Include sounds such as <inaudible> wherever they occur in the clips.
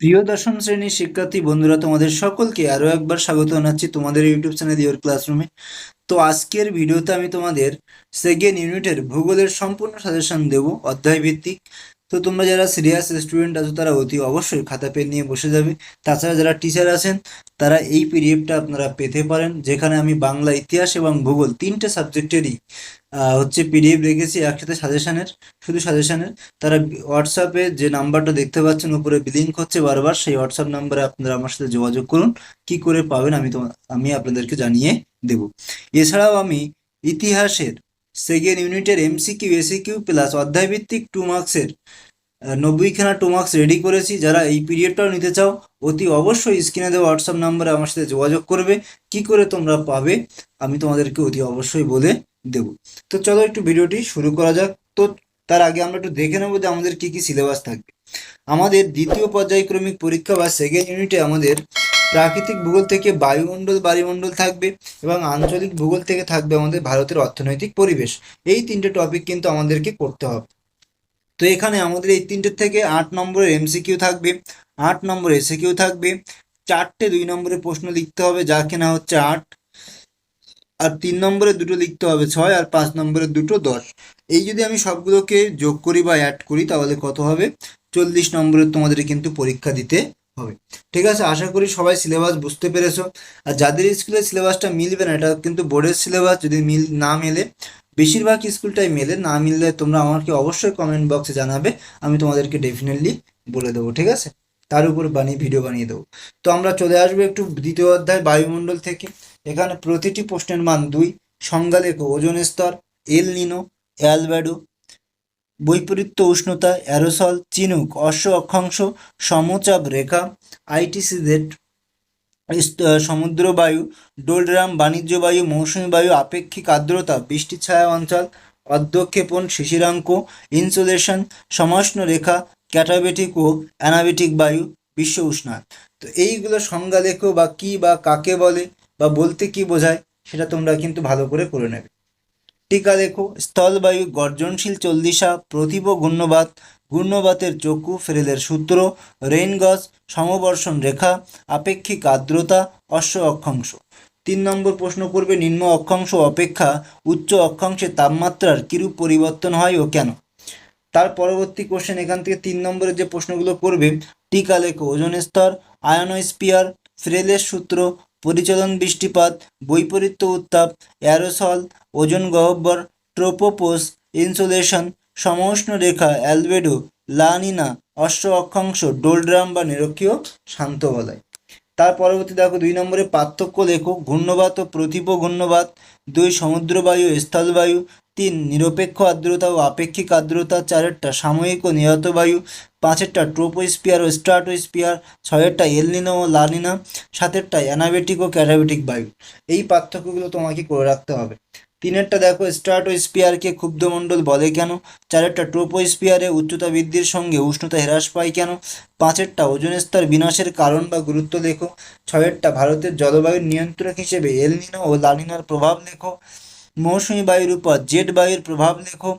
প্রিয় দশম শ্রেণির শিক্ষার্থী বন্ধুরা, তোমাদের সকলকে আরও একবার স্বাগত জানাচ্ছি তোমাদের ইউটিউব চ্যানেল ইয়োর ক্লাসরুমে তো আজকের ভিডিওতে আমি তোমাদের সেকেন্ড ইউনিটের ভূগোলের সম্পূর্ণ সাজেশন দেবো, অধ্যায় ভিত্তিক। তো তোমরা যারা সিরিয়াস স্টুডেন্ট আছো, তারা অতি অবশ্যই খাতা পেন নিয়ে বসে যাবে। তাছাড়া যারা টিচার আছেন তারা এই পিডিএফটা আপনারা পেতে পারেন, যেখানে আমি বাংলা ইতিহাস এবং ভূগোল তিনটে সাবজেক্টেরই হচ্ছে পিডিএফ রেখেছি একসাথে সাজেশনের, শুধু সাজেশনের। তারা হোয়াটসঅ্যাপে যে নাম্বারটা দেখতে পাচ্ছেন, উপরে লিঙ্ক হচ্ছে বারবার, সেই হোয়াটসঅ্যাপ নাম্বারে আপনারা আমার সাথে যোগাযোগ করুন, কি করে পাবেন আমি তো আমি আপনাদেরকে জানিয়ে দেব। এছাড়াও আমি ইতিহাসের সেকেন্ড ইউনিটের এমসিকিউ এসিকিউ প্লাস অধ্যায়ভিত্তিক টু মার্কসের নব্বইখানা টু মার্কস রেডি করেছি। যারা এই পিরিয়ডটাও নিতে চাও, অতি অবশ্যই স্ক্রিনে দেওয়া হোয়াটসঅ্যাপ নাম্বারে আমার সাথে যোগাযোগ করবে। কি করে তোমরা পাবে, আমি তোমাদেরকে অতি অবশ্যই বলে দেব। তো চলো একটু ভিডিওটি শুরু করা যাক। তো তার আগে আমরা একটু দেখে নেব যে আমাদের কি কি সিলেবাস থাকবে। আমাদের দ্বিতীয় পর্যায়ক্রমিক পরীক্ষা বা সেকেন্ড ইউনিটে আমাদের প্রাকৃতিক ভূগোল থেকে বায়ুমণ্ডল বায়ুমণ্ডল থাকবে এবং আঞ্চলিক ভূগোল থেকে থাকবে আমাদের ভারতের অর্থনৈতিক পরিবেশ। এই তিনটে টপিক কিন্তু আমাদেরকে করতে হবে। তো এখানে আমাদের এই তিনটে থেকে আট নম্বরের এমসিকিউ থাকবে। আট নম্বর এসিকিউ থাকবে। চারটে দুই নম্বরের প্রশ্ন লিখতে হবে, যা কিনা হচ্ছে আট। আর তিন নম্বরে দুটো লিখতে হবে ছয়, আর পাঁচ নম্বরে দুটো দশ। এই যদি আমি সবগুলোকে যোগ করি বা অ্যাড করি, তাহলে কত হবে? চল্লিশ নম্বরের তোমাদের কিন্তু পরীক্ষা দিতে হবে। ঠিক আছে, আশা করি সবাই সিলেবাস বুঝতে পেরেছ। আর যাদের স্কুলের সিলেবাসটা মিলবে না, এটা কিন্তু বোর্ডের সিলেবাস, যদি মিল না মেলে বেশিরভাগ স্কুলটাই মেলে, না মিললে তোমরা আমাকে অবশ্যই কমেন্ট বক্সে জানাবে, আমি তোমাদেরকে ডেফিনেটলি বলে দেবো, ঠিক আছে? তার উপর বানিয়ে ভিডিও বানিয়ে দেবো। তো আমরা চলে আসব একটু দ্বিতীয় অধ্যায়, বায়ুমণ্ডল থেকে। এখানে প্রতিটি প্রশ্নের মান দুই সংজ্ঞা লেখো ওজন স্তর এল নিনো অ্যালব্যাডো বৈপরীত্য উষ্ণতা, অ্যারোসল, চিনুক, অশ্ব অক্ষাংশ, সমচাপ রেখা আইটিসি জেড সমুদ্র বায়ু ডোলড্রাম বাণিজ্য বায়ু মৌসুমী বায়ু আপেক্ষিক আর্দ্রতা বৃষ্টি ছায়া অঞ্চল, অধ্যক্ষেপণ, শিশিরাঙ্ক, ইনসুলেশন সমাষ্ণ রেখা ক্যাটাবেটিক ও অ্যানাবেটিক বায়ু, বিশ্ব উষ্ণায়ন। তো এইগুলো সংজ্ঞা লেখো বা কি বা কাকে বলে বা বলতে কি বোঝায়, সেটা তোমরা কিন্তু ভালো করে করে নেবে। টিকা লেখো, স্থলবায়ু গর্জনশীল চল্লিশা প্রতিভ ঘূর্ণবাত, ঘূর্ণবাতের চক্ষু, ফেরেলের সূত্র, রেইনগজ সমবর্ষণ রেখা, আপেক্ষিক আর্দ্রতা, অশ্ব অক্ষাংশ। তিন নম্বর প্রশ্ন করবে, নিম্ন অক্ষাংশ অপেক্ষা উচ্চ অক্ষাংশে তাপমাত্রার কিরূপ পরিবর্তন হয় ও কেন? তার পরবর্তী কোশ্চেন এখান থেকে তিন নম্বরের যে প্রশ্নগুলো করবে, টিকা লেখো, ওজন স্তর আয়নোস্পিয়ার ফ্রেলের সূত্র, পরিচলন বৃষ্টিপাত, বৈপরীত্য উত্তাপ, অ্যারোসল, ওজন গহ্বর ট্রোপোপোস, ইনসুলেশন, সমউষ্ণ রেখা, অ্যালবেডো লানিনা অশ্ব অক্ষাংশ, ডোলড্রাম বা নিরক্ষীয় শান্ত বলয় তার পরবর্তী দেখো, দুই নম্বরে পার্থক্য লেখো, ঘূর্ণবাত ও প্রতিপ ঘূর্ণবাত, দুই সমুদ্রবায়ু, স্থলবায়ু, তিন নিরপেক্ষ আর্দ্রতা ও আপেক্ষিক আর্দ্রতা, চারেরটা সাময়িক ও নিহত বায়ু, পাঁচেরটা ট্রোপোস্পিয়ার ও স্ট্রাটোস্পিয়ার ছয়েরটা এলনিনো ও লানিনা, সাতেরটা অ্যানাবেটিক ও ক্যারাবেটিক বায়ু। এই পার্থক্যগুলো তোমাকে করে রাখতে হবে। তিনেরটা দেখো স্ট্রাটোস্পিয়ারকে ক্ষুব্ধমণ্ডল বলে কেন? চারেরটা ট্রোপোস্পিয়ারে উচ্চতা বৃদ্ধির সঙ্গে উষ্ণতা হ্রাস পায় কেন? পাঁচেরটা ওজন স্তর বিনাশের কারণ বা গুরুত্ব লেখো। ছয়েরটা ভারতের জলবায়ুর নিয়ন্ত্রক হিসেবে এলনিনো ও লানিনার প্রভাব লেখো। মৌসুমী বায়ুর উপর জেট বায়ুর প্রভাব লেখো।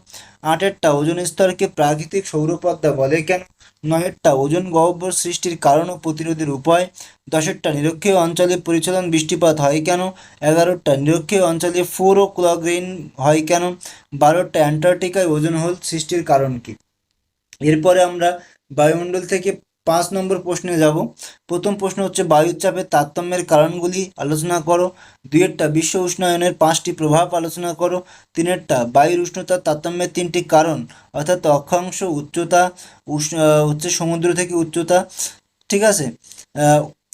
আটেরটা ওজন স্তরকে প্রাকৃতিক সৌরপদ্মা বলে কেন? নয়েরটা ওজন গহ্বর সৃষ্টির কারণ ও প্রতিরোধের উপায়। দশেরটা, নিরক্ষীয় অঞ্চলে পরিচালন বৃষ্টিপাত হয় কেন? এগারোটা নিরক্ষীয় অঞ্চলে ফোর ও ক্লক হয় কেন? বারোটা অ্যান্টার্কটিকায় ওজন হোল সৃষ্টির কারণ কি? এরপরে আমরা বায়ুমণ্ডল থেকে পাঁচ নম্বর প্রশ্নে যাব। প্রথম প্রশ্ন হচ্ছে, বায়ুচাপের তারতম্যের কারণগুলি আলোচনা করো। দুইয়েরটা, বিশ্ব উষ্ণায়নের পাঁচটি প্রভাব আলোচনা করো। তিনেরটা, বায়ুর উষ্ণতার তারতম্যের তিনটি কারণ, অর্থাৎ অক্ষাংশ উচ্চতা, উষ্ণ হচ্ছে সমুদ্র থেকে উচ্চতা। ঠিক আছে?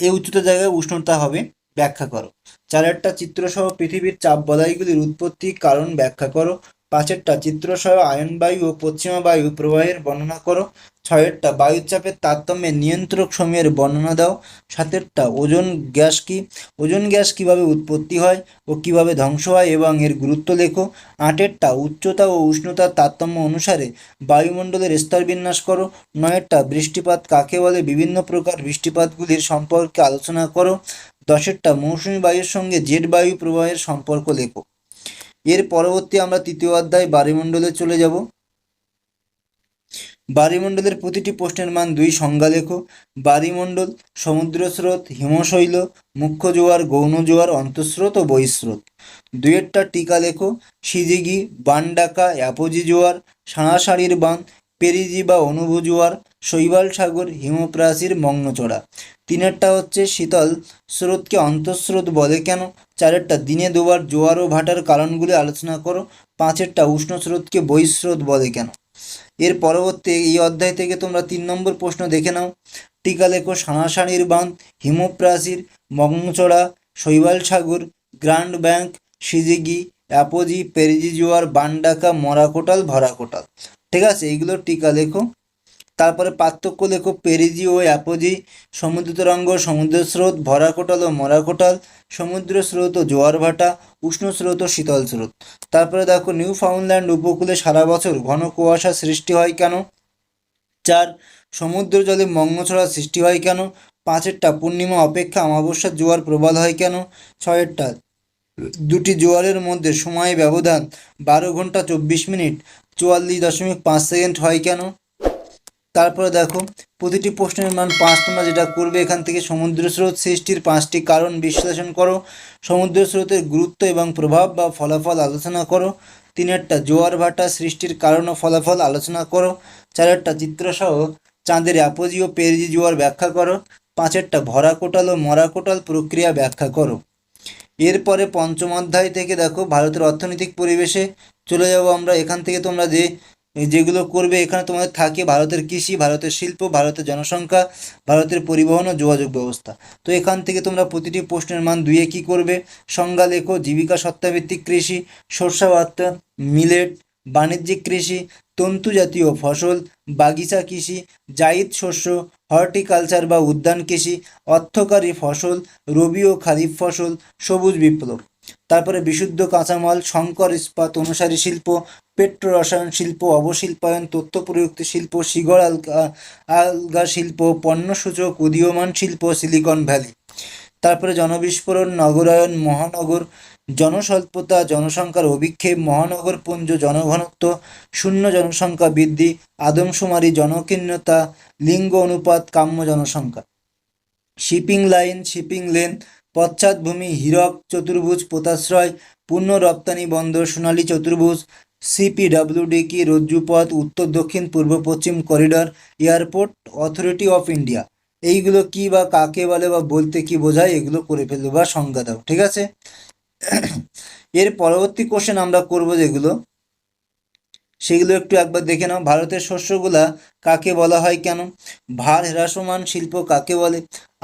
এই উচ্চতা জায়গায় উষ্ণতা হবে, ব্যাখ্যা করো। চারেরটা, চিত্রসহ পৃথিবীর চাপ বলয়গুলির উৎপত্তি, কারণ ব্যাখ্যা করো। পাঁচেরটা চিত্রসহ আয়ন বায়ু ও পশ্চিমা বায়ু প্রবাহের বর্ণনা করো। ছয়েরটা বায়ুচাপের তারতম্যে নিয়ন্ত্রক সময়ের বর্ণনা দাও। সাতেরটা ওজন গ্যাস কি? ওজন গ্যাস কীভাবে উৎপত্তি হয় ও কীভাবে ধ্বংস হয় এবং এর গুরুত্ব লেখো। আটেরটা উচ্চতা ও উষ্ণতার তারতম্য অনুসারে বায়ুমণ্ডলের স্তর বিন্যাস করো। নয়েরটা বৃষ্টিপাত কাকে বলে? বিভিন্ন প্রকার বৃষ্টিপাতগুলির সম্পর্কে আলোচনা করো। দশেরটা মৌসুমী বায়ুর সঙ্গে জেট বায়ু প্রবাহের সম্পর্ক লেখো। এর পরবর্তী আমরা তৃতীয় অধ্যায় বারিমণ্ডলে চলে যাব। বায়ুমণ্ডলের প্রতিটি প্রশ্নের মান দুই সংজ্ঞা লেখো বায়ুমণ্ডল সমুদ্র স্রোত হিমশৈল, মুখ্য জোয়ার, গৌণ জোয়ার, অন্তঃস্রোত ও বহিঃস্রোত। দুয়েরটা টিকা লেখো। সিজিগি, বানডাকা, অ্যাপোজি জোয়ার, সাঁড়াশাড়ির বান, পেরিজি বা অনুভু জোয়ার শৈবাল সাগর হিমপ্রাচীর মগ্নচড়া। তিনেরটা হচ্ছে শীতল, স্রোতকে অন্তঃস্রোত বলে কেন? চারেরটা দিনে দুবার জোয়ার ও ভাটার কারণগুলি আলোচনা করো, পাঁচেরটা উষ্ণ স্রোতকে বহিঃস্রোত বলে কেন? এর পরবর্তী এই অধ্যায় থেকে তোমরা তিন নম্বর প্রশ্ন দেখে নাও। টিকা লেখো সাঁড়াশাড়ির বাঁধ হিমপ্রাচীর, মগ্নচড়া, শৈবাল সাগর, grand bank, syzygy, apogee, perigee জোয়ার, বানডাকা, মরাকোটাল, ভরাকোটাল। ঠিক আছে, এইগুলো টিকা লেখো। তারপরে পার্থক্য লেখো পেরিজি ও অ্যাপোজি, সমুদ্র তরঙ্গ, সমুদ্র স্রোত ভরাকোটাল ও মরাকোটাল সমুদ্র স্রোত ও জোয়ার ভাটা, উষ্ণ স্রোত ও শীতল স্রোত। তারপরে দেখো নিউ ফাউন্ডল্যান্ড উপকূলে সারা বছর ঘন কুয়াশা সৃষ্টি হয় কেন? চার, সমুদ্র জলে মঙ্গছড়া সৃষ্টি হয় কেন? পাঁচেরটা, পূর্ণিমা অপেক্ষা অমাবস্যার জোয়ার প্রবল হয় কেন? ছয়েরটা, দুটি জোয়ারের মধ্যে সময় ব্যবধান বারো ঘণ্টা চব্বিশ মিনিট, চুয়াল্লিশ দশমিক পাঁচ সেকেন্ড হয় কেন? তারপরে দেখো, প্রতিটি প্রশ্নের মান পাঁচ, তোমরা যেটা করবে এখান থেকে সমুদ্র স্রোত সৃষ্টির পাঁচটি কারণ বিশ্লেষণ করো। সমুদ্র স্রোতের গুরুত্ব এবং প্রভাব বা ফলাফল আলোচনা করো। তিনেরটা জোয়ার ভাটা সৃষ্টির কারণ ও ফলাফল আলোচনা করো। চারেরটা চিত্রসহ চাঁদের অ্যাপোজি ও পেরিজি জোয়ার ব্যাখ্যা করো। পাঁচেরটা ভরা কোটাল ও মরা কোটাল প্রক্রিয়া ব্যাখ্যা করো। এরপরে পঞ্চম অধ্যায় থেকে দেখো, ভারতের অর্থনৈতিক পরিবেশে চলে যাব আমরা। এখান থেকে তোমরা যে যেগুলো করবে, এখানে তোমাদের থাকে ভারতের কৃষি, ভারতের শিল্প, ভারতের জনসংখ্যা, ভারতের পরিবহন ও যোগাযোগ ব্যবস্থা। তো এখান থেকে তোমরা প্রতিটি প্রশ্নের মান দুইয়ে কী করবে? সংজ্ঞা লেখো জীবিকা সত্তাভিত্তিক কৃষি শস্যাবাত্তা মিলেট, বাণিজ্যিক কৃষি, তন্তু জাতীয় ফসল, বাগিচা কৃষি, জায়িদ শস্য, হর্টিকালচার বা উদ্যান কৃষি, অর্থকারী ফসল, রবি ও খারিফ ফসল, সবুজ বিপ্লব। তারপরে বিশুদ্ধ কাঁচামাল, সংকর ইস্পাত অনুসারী শিল্প পেট্রো রসায়ন শিল্প, অবশিল্পায়ন, তথ্য প্রযুক্তি শিল্প শিগর আলগা আলগা শিল্প পণ্যসূচক উদীয়মান শিল্প, সিলিকন ভ্যালি। তারপরে জনবিস্ফোরণ, নগরায়ন, মহানগর, জনস্বল্পতা, জনসংখ্যার অভিক্ষেপ, মহানগর পুঞ্জ, জনঘনত্ব, শূন্য জনসংখ্যা বৃদ্ধি, আদমশুমারি, জনকীর্ণতা, লিঙ্গ অনুপাত, কাম্য জনসংখ্যা। শিপিং লাইন, শিপিং লেন, পশ্চাৎভূমি, হীরক, চতুর্ভুজ, পোতাশ্রয় পূর্ণ রপ্তানি বন্দর, সোনালী চতুর্ভুজ সিপিডাব্লিউডি কি রজ্জুপথ, উত্তর, দক্ষিণ, পূর্ব, পশ্চিম corridor airport authority of India এইগুলো কি বা কাকে বলে বা বলতে কি বোঝায়, এগুলো করে ফেলবে বা সংজ্ঞা দাও, ঠিক আছে? এর পরবর্তী কোশ্চেন আমরা করব যেগুলো, সেগুলো একটু একবার দেখে নাও। ভারতের শস্যগুলা কাকে বলা হয় কেন? ভার হ্রাসমান শিল্প কাকে বলে?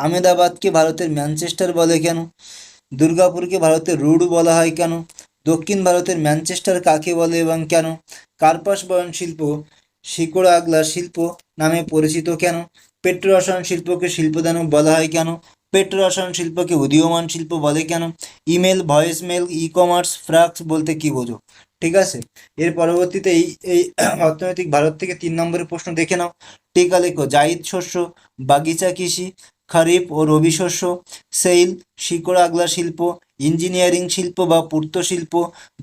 আমেদাবাদকে ভারতের ম্যানচেস্টার বলে কেন? দুর্গাপুরকে ভারতের রুড বলা হয় কেন? দক্ষিণ ভারতের ম্যানচেস্টার কাকে বলে এবং কেন? কার্পাস বয়ন শিল্প, শিকড় আগলা শিল্প নামে পরিচিত কেন? পেট্রো রসায়ন শিল্পকে শিল্পদানব বলা হয় কেন? পেট্রো রসায়ন শিল্পকে উদীয়মান শিল্প বলে কেন? Email, voice mail e commerce ফ্রাক্স বলতে কি বোঝো? ঠিক আছে? এর পরবর্তীতে এই এই <clears throat> অর্থনৈতিক ভারত থেকে তিন নম্বরের প্রশ্ন দেখে নাও। টিকা লেখো জাইদ শস্য, বাগিচা কৃষি, খারিফ ও রবি শস্য, সেইল, শিকড় আগলা শিল্প ইঞ্জিনিয়ারিং শিল্প বা পূর্ত শিল্প,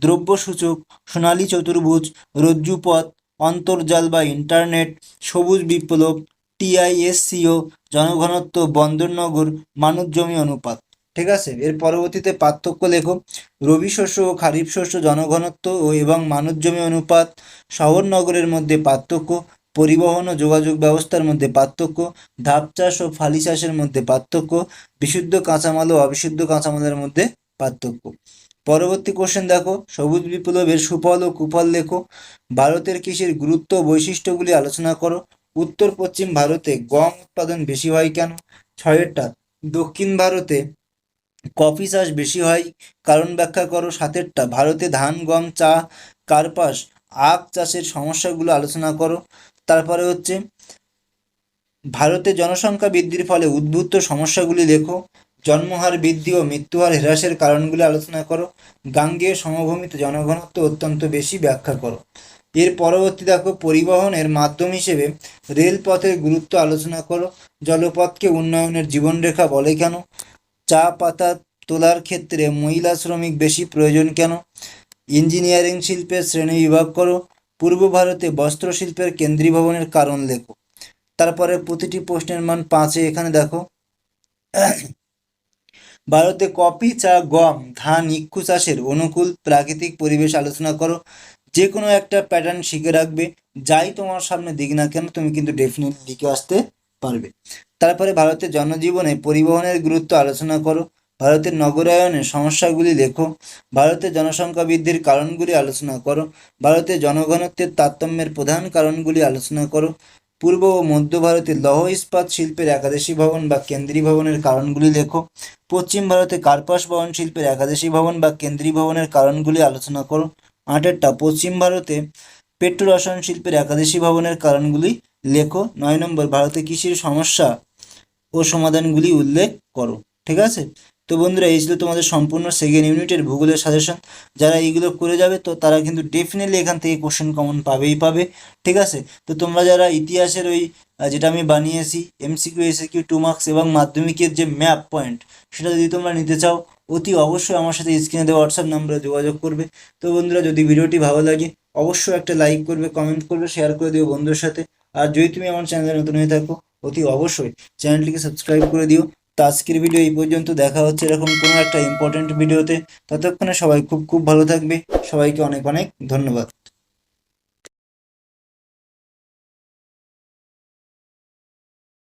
দ্রব্যসূচক, সোনালী চতুর্ভুজ, রজ্জুপথ, অন্তর্জাল বা ইন্টারনেট, সবুজ বিপ্লব, টিআইএসসিও, জনঘনত্ব, বন্দরনগর মানুষ জমি অনুপাত। ঠিক আছে? এর পরবর্তীতে পার্থক্য লেখো। রবি শস্য ও খারিফ শস্য জনঘনত্ব ও এবং মানুষ জমি অনুপাত শহর নগরের মধ্যে পার্থক্য, পরিবহন ও যোগাযোগ ব্যবস্থার মধ্যে পার্থক্য ধাপ চাষ ও ফালি চাষের মধ্যে পার্থক্য, বিশুদ্ধ কাঁচামাল ও অবিশুদ্ধ কাঁচামালের মধ্যে পার্থক্য। পরবর্তী কোশ্চেন দেখো, সবুজ বিপ্লবের সুফল ও কুফল লেখো। ভারতের কৃষির গুরুত্ব বৈশিষ্ট্যগুলি আলোচনা করো। উত্তর পশ্চিম ভারতে গম উৎপাদন বেশি হয় কেন? ছয়েরটা, দক্ষিণ ভারতে কফি চাষ বেশি হয়, কারণ ব্যাখ্যা করো সাতেরটা। ভারতে ধান, গম, চা, কার্পাস, আখ চাষের সমস্যাগুলো আলোচনা করো। তারপরে হচ্ছে, ভারতে জনসংখ্যা বৃদ্ধির ফলে উদ্ভূত সমস্যাগুলি লেখো। জন্মহার বৃদ্ধি ও মৃত্যুহার হ্রাসের কারণগুলি আলোচনা করো। গাঙ্গেয় সমভূমিতে জনঘনত্ব অত্যন্ত বেশি ব্যাখ্যা করো। এর পরবর্তী দেখো, পরিবহনের মাধ্যম হিসেবে রেলপথের গুরুত্ব আলোচনা করো। জলপথকে উন্নয়নের জীবনরেখা বলে কেন? চা পাতা তোলার ক্ষেত্রে মহিলা শ্রমিক বেশি প্রয়োজন কেন? ইঞ্জিনিয়ারিং শিল্পের শ্রেণি বিভাগ করো। পূর্ব ভারতে বস্ত্রশিল্পের কেন্দ্রীভবনের কারণ লেখো। তারপরে প্রতিটি প্রশ্নের মান পাঁচে এখানে দেখো। ভারতে কফি চা গম, ধান ইক্ষু চাষের অনুকূল প্রাকৃতিক পরিবেশ আলোচনা করো। যে কোনো একটা প্যাটার্ন শিখে রাখবে। যাই তোমার সামনে দিক না কেন, তুমি কিন্তু ডেফিনেটলি লিখে আসতে পারবে। তারপরে ভারতের জনজীবনে পরিবহনের গুরুত্ব আলোচনা করো। ভারতের নগরায়নের সমস্যাগুলি লেখো। ভারতের জনসংখ্যা বৃদ্ধির কারণগুলি আলোচনা করো। ভারতের জনঘনত্বের তারতম্যের প্রধান কারণগুলি আলোচনা করো। পূর্ব ও মধ্য ভারতের লৌহ ইস্পাত শিল্পের একাদশী ভবন বা কেন্দ্রী ভবনের কারণগুলি লেখো। পশ্চিম ভারতে কার্পাস বহন শিল্পের একাদশী ভবন বা কেন্দ্রী ভবনের কারণগুলি আলোচনা করো। আটেরটা, পশ্চিম ভারতে পেট্রো রসায়ন শিল্পের একাদশী ভবনের কারণগুলি লেখো। নয় নম্বর, ভারতে কৃষির সমস্যা ও সমাধানগুলি উল্লেখ করো। ঠিক আছে? তো বন্ধুরা, এই ছিল তোমাদের সম্পূর্ণ সেকেন্ড ইউনিটের ভূগোলের সাজেশন যারা এইগুলো করে যাবে, তো তারা কিন্তু ডেফিনেটলি এখান থেকে কোশ্চেন কমন পাবেই পাবে, ঠিক আছে? তো তোমরা যারা ইতিহাসের ওই যেটা আমি বানিয়েছি এমসিকিউ এসিকিউ টু মার্কস এবং মাধ্যমিকের যে ম্যাপ পয়েন্ট সেটা যদি তোমরা নিতে চাও, অতি অবশ্যই আমার সাথে স্ক্রিনে দেওয়া হোয়াটসঅ্যাপ নাম্বারে যোগাযোগ করবে। তো বন্ধুরা, যদি ভিডিওটি ভালো লাগে, অবশ্যই একটা লাইক করবে কমেন্ট করবে শেয়ার করে দিও বন্ধুর সাথে। আর যদি তুমি আমার চ্যানেলে নতুন হয়ে থাকো, অতি অবশ্যই চ্যানেলটিকে সাবস্ক্রাইব করে দিও। তো আজকের ভিডিও এই পর্যন্ত। দেখা হচ্ছে এরকম কোনো একটা ইম্পর্টেন্ট ভিডিওতে ততক্ষণে সবাই খুব খুব ভালো থাকবে। সবাইকে অনেক অনেক ধন্যবাদ।